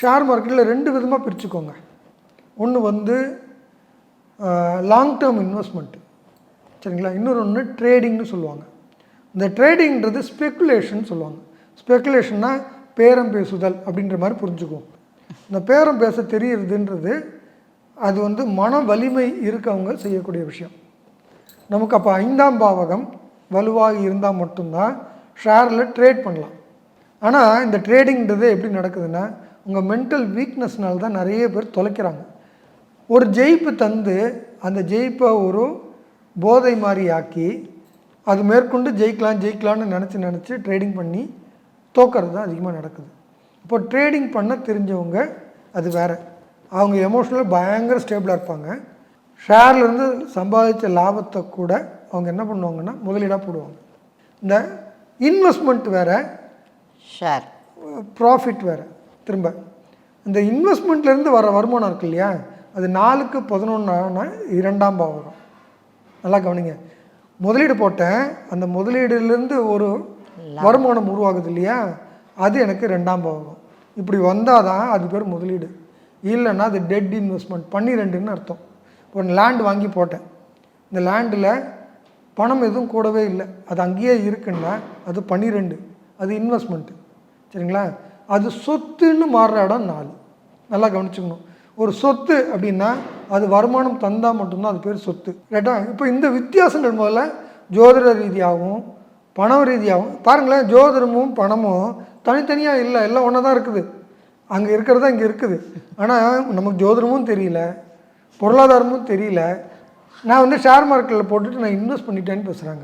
Share மார்க்கெட்டில் ரெண்டு விதமாக பிரிச்சுக்கோங்க. ஒன்று வந்து லாங் டேர்ம் இன்வெஸ்ட்மெண்ட்டு சரிங்களா? இன்னொரு ஒன்று ட்ரேடிங்னு சொல்லுவாங்க. இந்த ட்ரேடிங்கிறது ஸ்பெக்குலேஷன் சொல்லுவாங்க. ஸ்பெக்குலேஷன்னா பேரம் பேசுதல் அப்படின்ற மாதிரி புரிஞ்சுக்குவோம். இந்த பேரம் பேச தெரியுறதுன்றது அது வந்து மன வலிமை இருக்கவங்க செய்யக்கூடிய விஷயம். நமக்கு அப்போ ஐந்தாம் பாவகம் வலுவாக இருந்தால் மட்டும்தான் ஷேரில் ட்ரேட் பண்ணலாம். ஆனால் இந்த ட்ரேடிங்கிறது எப்படி நடக்குதுன்னா உங்கள் மென்டல் வீக்னஸ்னால தான் நிறைய பேர் தொலைக்கிறாங்க. ஒரு ஜெயிப்பு தந்து அந்த ஜெயிப்பை ஒரு போதை மாதிரி ஆக்கி அது மேற்கொண்டு ஜெயிக்கலாம் ஜெயிக்கலாம்னு நினச்சி நினச்சி ட்ரேடிங் பண்ணி தோக்கிறது தான் அதிகமாக நடக்குது. இப்போ ட்ரேடிங் பண்ண தெரிஞ்சவங்க அது வேறு. அவங்க எமோஷ்னலாக பயங்கர ஸ்டேபிளாக இருப்பாங்க. ஷேர்லேருந்து சம்பாதிச்ச லாபத்தை கூட அவங்க என்ன பண்ணுவாங்கன்னா முதலீடாக போடுவாங்க. இந்த இன்வெஸ்ட்மெண்ட் வேறு ஷேர் ப்ராஃபிட் வேறு. திரும்ப. இந்த இன்வெஸ்ட்மெண்ட்லேருந்து வர வருமானம் இருக்கு இல்லையா? அது நாலுக்கு பதினொன்றான இரண்டாம் பாவகம் நல்லா கவனிங்க. முதலீடு போட்டேன். அந்த முதலீடுலேருந்து ஒரு வருமானம் உருவாகுது இல்லையா? அது எனக்கு ரெண்டாம் பாவகம் இப்படி வந்தால் தான் அது பேர் முதலீடு. இல்லைன்னா அது டெட் இன்வெஸ்ட்மெண்ட் பன்னிரெண்டுன்னு அர்த்தம். இப்போ லேண்ட் வாங்கி போட்டேன். இந்த லேண்டில் பணம் எதுவும் கூடவே இல்லை. அது அங்கேயே இருக்குன்னா அது பன்னிரெண்டு. அது இன்வெஸ்ட்மெண்ட்டு சரிங்களா? அது சொத்துன்னு மாறுற இடம் நாலு. நல்லா கவனிச்சுக்கணும். ஒரு சொத்து அப்படின்னா அது வருமானம் தந்தால் மட்டும்தான் அது பேர் சொத்து. ரைட்டா இப்போ இந்த வித்தியாசங்கள் முதல்ல ஜோதிட ரீதியாகவும் பணம் ரீதியாகவும் பாருங்களேன் ஜோதிடமும் பணமும் தனித்தனியாக இல்லை எல்லாம் ஒன்றா தான் இருக்குது. அங்கே இருக்கிறதா இங்கே இருக்குது. ஆனால் நமக்கு ஜோதிடமும் தெரியல பொருளாதாரமும் தெரியல. நான் வந்து ஷேர் மார்க்கெட்டில் போட்டுட்டு நான் இன்வெஸ்ட் பண்ணிட்டேன்னு பேசுகிறாங்க